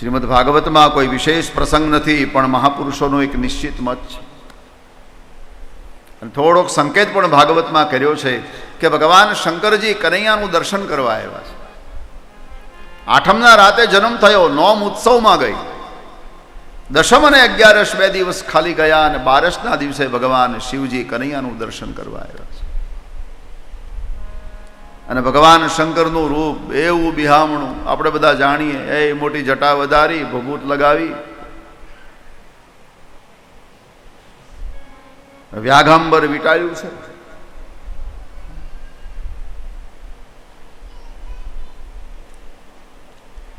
શ્રીમદ ભાગવતમાં કોઈ વિશેષ પ્રસંગ નથી, પણ મહાપુરુષોનો એક નિશ્ચિત મત છે. અને થોડોક સંકેત પણ ભાગવતમાં કર્યો છે કે ભગવાન શંકરજી કનૈયાનું દર્શન કરવા આવ્યા છે. આઠમના રાતે જન્મ થયો, નોમ ઉત્સવમાં ગઈ. દશમ અને અગિયારસ બે દિવસ ખાલી ગયા અને બારસના દિવસે ભગવાન શિવજી કનૈયાનું દર્શન કરવા આવ્યા છે. અને ભગવાન શંકરનું રૂપ, એવું બિહામણું, આપણે બધા જાણીએ. એ મોટી જટા વધારી, ભભૂત લગાવી. વ્યાઘાંબર વીટાયું છે.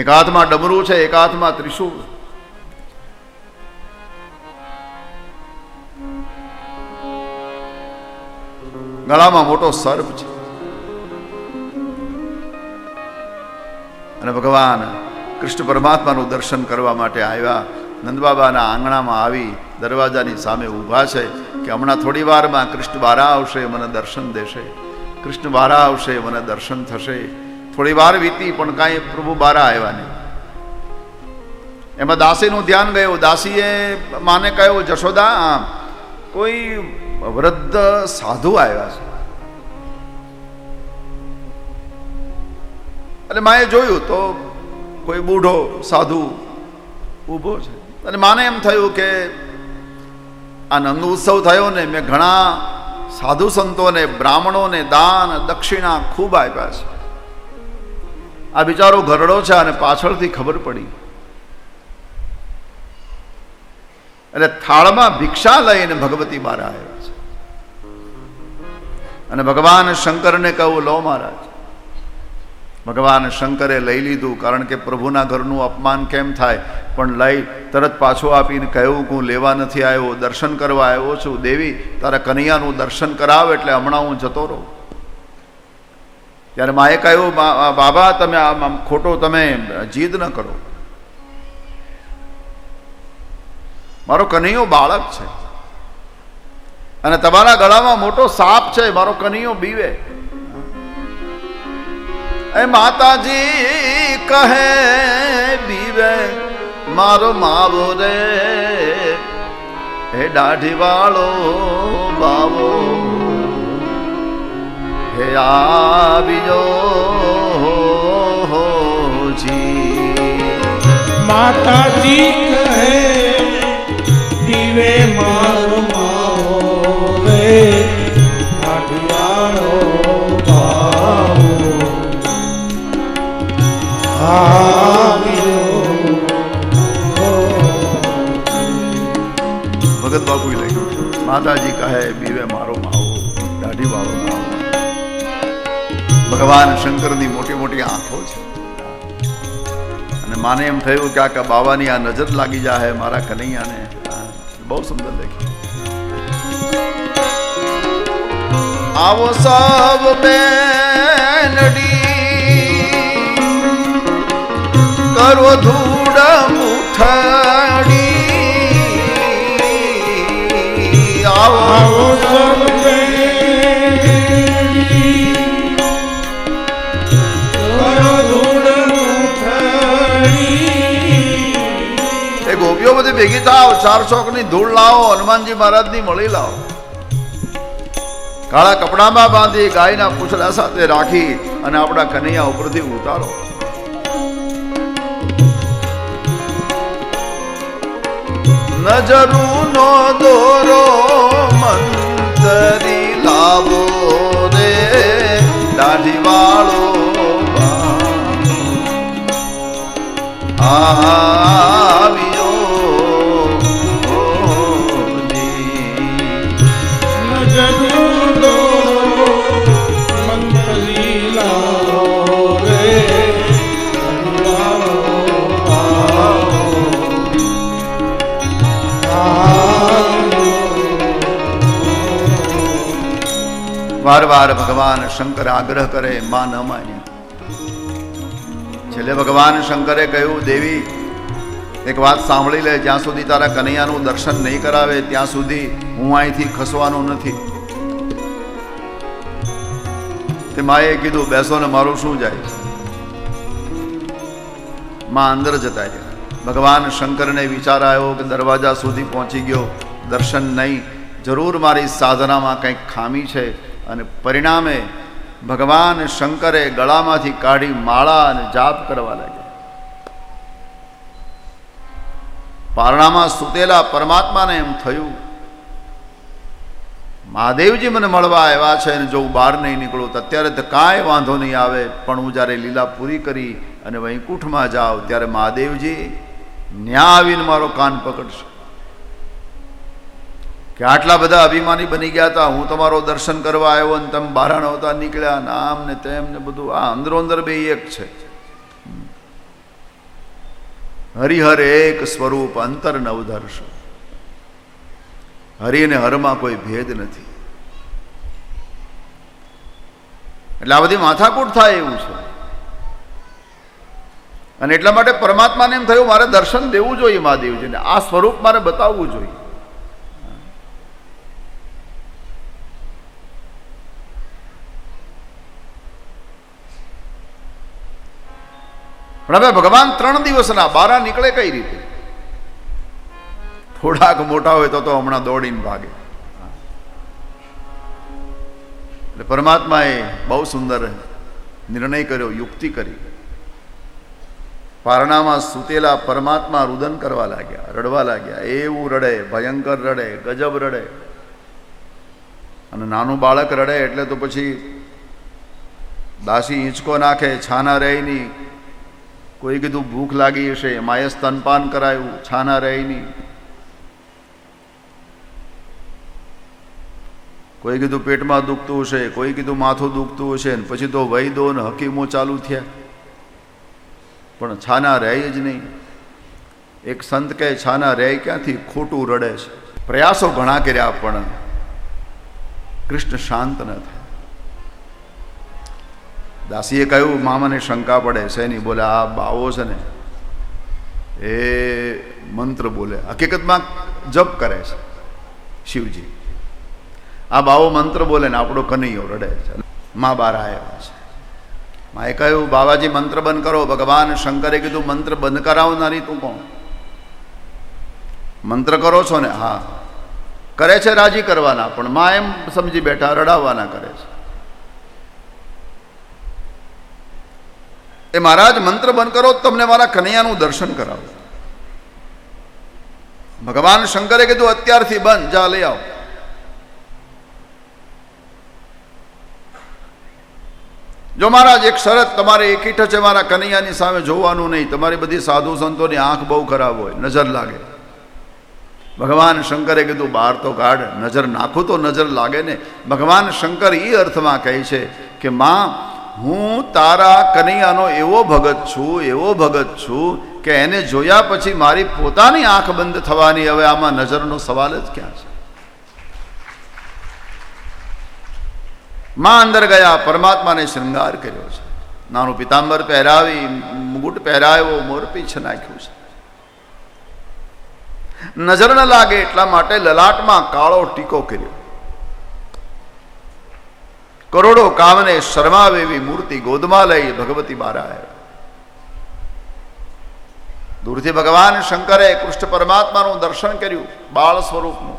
એક હાથમાં ડમરું છે, એક હાથમાં ત્રિશુલ ગળામાં મોટો સર્પ છે. અને ભગવાન કૃષ્ણ પરમાત્માનું દર્શન કરવા માટે આવ્યા. નંદબાબાના આંગણામાં આવી દરવાજાની સામે ઊભા છે કે હમણાં થોડી વારમાં કૃષ્ણ બારા આવશે, મને દર્શન દેશે. કૃષ્ણ બારા આવશે, મને દર્શન થશે. થોડી વાર વીતી પણ કાંઈ પ્રભુ બારા આવ્યા નહીં. એમાં દાસીનું ધ્યાન ગયું. દાસીએ માને કહ્યું, જશોદા, કોઈ વૃદ્ધ સાધુ આવ્યા છે. અને માએ જોયું તો કોઈ બૂઢો સાધુ ઊભો છે. અને માને એમ થયું કે આ નંદ ઉત્સવ થયો ને મેં ઘણા સાધુ સંતોને, બ્રાહ્મણોને દાન, દક્ષિણા ખૂબ આપ્યા છે. આ બિચારો ઘરડો છે અને પાછળથી ખબર પડી. એટલે થાળમાં ભિક્ષા લઈને ભગવતી મારા આવ્યા છે. અને ભગવાન શંકરને કહું લો મહારાજ ભગવાન શંકરે લઈ લીધું, કારણ કે પ્રભુના ઘરનું અપમાન કેમ થાય? પણ લઈ તરત પાછો આપીને કહ્યું કે હું લેવા નથી આવ્યો, દર્શન કરવા આવ્યો છું. દેવી, તારા કનૈયાનું દર્શન કરાવ એટલે હમણાં હું જતો રહું. ત્યારે માએ કહ્યું બાબા, તમે આમ ખોટો તમે જીદ ન કરો. મારો કનૈયો બાળક છે. અને તમારા ગળામાં મોટો સાપ છે, મારો કનૈયો બીવે. એ માતાજી કહે, બીવે, મારો માવો રે. હે દાઢી વાળો બાવો, હે આવ્યો જી. માતાજી ભગત બાપુ લખ્યું માતાજી કહે, બીવે મારો માવો, દાઢી વાળો માવો. ભગવાન શંકરની મોટી મોટી આંખો છે. અને માને એમ થયું કે આ બાવાની આ નજર લાગી જાય મારા કનૈયાને. બહુ સુંદર લખ્યું આવો સબ બેનડી, કરો ધૂળ એ ગોપીઓ બધી ભેગી થાવ ચારની ધૂળ લાવો, હનુમાનજી મહારાજની મળી લાવો. કાળા કપડામાં બાંધી, ગાયના પૂછડા સાથે રાખી અને આપણા કનૈયા ઉપરથી ઉતારો. નજરું દોરો મંતરી લાવો રે, દાઢી વાળો વાર વાર ભગવાન શંકર આગ્રહ કરે માં ન માની છેલ્લે ભગવાન શંકરે કહ્યું, દેવી, એક વાત સાંભળી લે, જ્યાં સુધી તારા કનૈયાનું દર્શન નહીં કરાવે, ત્યાં સુધી હું અહીંથી ખસવાનો નથી. તે માએ કીધું, બેસો ને, મારું શું જાય? માં અંદર જતા રહ્યા. ભગવાન શંકરને વિચાર આવ્યો કે દરવાજા સુધી પહોંચી ગયો, દર્શન નહીં. જરૂર મારી સાધનામાં કંઈક ખામી છે અને પરિણામે ભગવાન શંકરે ગળામાંથી કાઢી માળા અને જાપ કરવા લાગ્યા. પારણામાં સૂતેલા પરમાત્માને એમ થયું, મહાદેવજી મને મળવા આવ્યા છે અને જો હું બહાર નહીં નીકળું, તો અત્યારે તો કાંઈ વાંધો નહીં આવે, પણ હું જ્યારે લીલા પૂરી કરી અને વૈકુંઠમાં જાઉં, ત્યારે મહાદેવજી ન્યા આવીને મારો કાન પકડશે. કે આટલા બધા અભિમાની બની ગયા હતા, હું તમારો દર્શન કરવા આવ્યો અને તમે બહારણ નહોતા નીકળ્યા ને આમ ને તેમ ને બધું. આ અંદરો અંદર બે એક છે. હરિહર એક સ્વરૂપ અંતર નવધર્ષ હરિ અને હરમાં કોઈ ભેદ નથી. એટલે આ બધી માથાકૂટ થાય એવું છે. અને એટલા માટે પરમાત્માને એમ થયું, મારે દર્શન દેવું જોઈએ મહાદેવજીને. આ સ્વરૂપ મારે બતાવવું જોઈએ. પણ હવે ભગવાન ત્રણ દિવસના બારા નીકળે કઈ રીતે? થોડાક મોટા હોય તો તો હમણાં દોડીને ભાગે. એટલે પરમાત્માએ બહુ સુંદર નિર્ણય કર્યો, યુક્તિ કરી. પારણામાં સૂતેલા પરમાત્મા રુદન કરવા લાગ્યા, રડવા લાગ્યા. એવું રડે, ભયંકર રડે, ગજબ રડે. અને નાનું બાળક રડે એટલે તો પછી દાસી હિંચકો નાખે, છાના રહી કોઈ કીધું, ભૂખ લાગી હશે માએ સ્તનપાન કરાયું, છાના રહી કોઈ કીધું, પેટમાં દુખતું હશે, કોઈ કીધું, માથું દુખતું હશે, ને પછી તો વૈદો ને હકીમો ચાલુ થયા. પણ છાના રહે જ નહીં. એક સંત કહે, છાના રહે ક્યાંથી? ખોટું રડે છે. પ્રયાસો ઘણા કર્યા, પણ કૃષ્ણ શાંત ન થાય. દાસીએ કહ્યું, મામાને શંકા પડે નહીં. બોલે, આ બાવો છે ને. એ મંત્ર બોલે, હકીકતમાં જપ કરે છે શિવજી. આ બાવો મંત્ર બોલે ને આપણો કનૈયો રડે છે. મા બાર આવ્યા છે. માએ કહ્યું બાબાજી મંત્ર બંધ કરો. ભગવાન શંકરે કીધું, મંત્ર બંધ કરાવનારી તું કોણ? મંત્ર કરો છો ને? હા. કરે છે, રાજી કરવાના, પણ મા એમ સમજી બેઠા, રડાવવાના કરે છે. એ મહારાજ, મંત્ર બંધ કરો, તમને મારા કનૈયાનું દર્શન કરાવો. ભગવાન શંકરે કીધું, અત્યારથી બંધ, જા, લઈ આવો. જો મહારાજ, એક શરત તમારે એકીઠ છે, મારા કનૈયાની સામે જોવાનું નહીં. તમારી બધી સાધુ સંતોની આંખ બહુ ખરાબ હોય, નજર લાગે. ભગવાન શંકરે કીધું, બહાર તો કાઢ, નજર નાખું તો નજર લાગે ને. ભગવાન શંકર એ અર્થમાં કહે છે કે, માં હું તારા કનૈયાનો એવો ભગત છું, એવો ભગત છું કે એને જોયા પછી મારી પોતાની આંખ બંધ થવાની હવે આમાં નજરનો સવાલ જ ક્યાં છે? માં અંદર ગયા, પરમાત્માને શૃંગાર કર્યો છે. નાનું પિતાંબર પહેરાવી, મુગુટ પહેરાવ્યો મોરપીછ નાખ્યું છે. નજર ન લાગે એટલા માટે લલાટમાં કાળો ટીકો કર્યો. કરોડો કામને શરમાવે એવી મૂર્તિ ગોદમાં લઈ ભગવતી આવ્યા દૂરથી ભગવાન શંકરે કૃષ્ણ પરમાત્માનું દર્શન કર્યું, બાળ સ્વરૂપનું.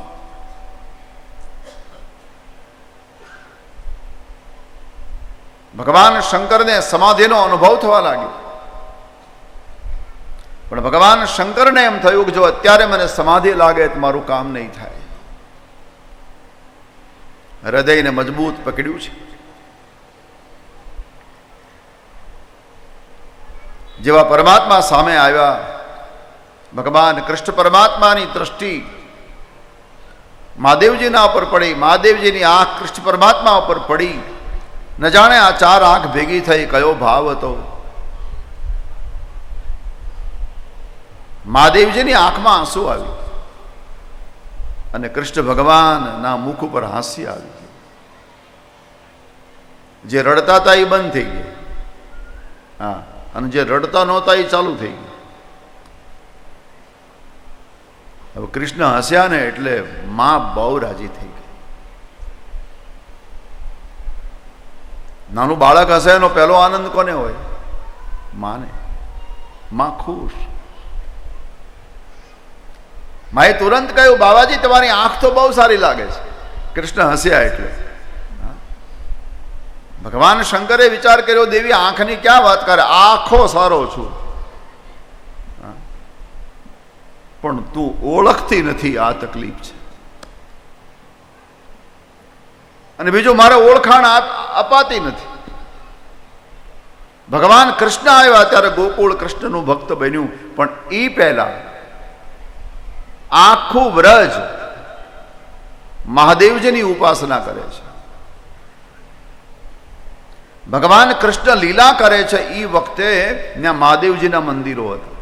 ભગવાન શંકરને સમાધિનો અનુભવ થવા લાગ્યો. પણ ભગવાન શંકરને એમ થયું કે જો અત્યારે મને સમાધિ લાગે તો મારું કામ નહીં થાય. હૃદયને મજબૂત પકડ્યું છે. જેવા પરમાત્મા સામે આવ્યા, ભગવાન કૃષ્ણ પરમાત્માની દ્રષ્ટિ મહાદેવજીના ઉપર પડી, મહાદેવજીની આંખ કૃષ્ણ પરમાત્મા ઉપર પડી, ન જાણે આ ચાર આંખ ભેગી થઈ કયો ભાવ હતો. મહાદેવજીની આંખમાં આંસુ આવી અને કૃષ્ણ ભગવાનના મુખ ઉપર હાસ્ય આવી જે રડતા હતા એ બંધ થઈ ગઈ હા, અને જે રડતા નહોતા એ ચાલુ થઈ ગયું. હવે કૃષ્ણ હસ્યા ને એટલે માં બહુ રાજી થઈ ગઈ. નાનું બાળક હશે એનો પહેલો આનંદ કોને હોય? માને. માં ખુશ. માએ તુરંત કહ્યું બાબાજી તમારી આંખ તો બહુ સારી લાગે છે. કૃષ્ણ હસ્યા એટલે. ભગવાન શંકરે વિચાર કર્યો, દેવી, આંખની ક્યાં વાત કરે? આખો સારો છું. પણ તું ઓળખતી નથી આ તકલીફ છે. અને બીજું, મારે ઓળખાણ અપાતી નથી. ભગવાન કૃષ્ણ આવ્યા ત્યારે ગોકુળ કૃષ્ણનું ભક્ત બન્યું, પણ એ પહેલા આખું વ્રજ મહાદેવજીની ઉપાસના કરે છે. ભગવાન કૃષ્ણ લીલા કરે છે. એ વખતે ત્યાં મહાદેવજીના મંદિરો હતા.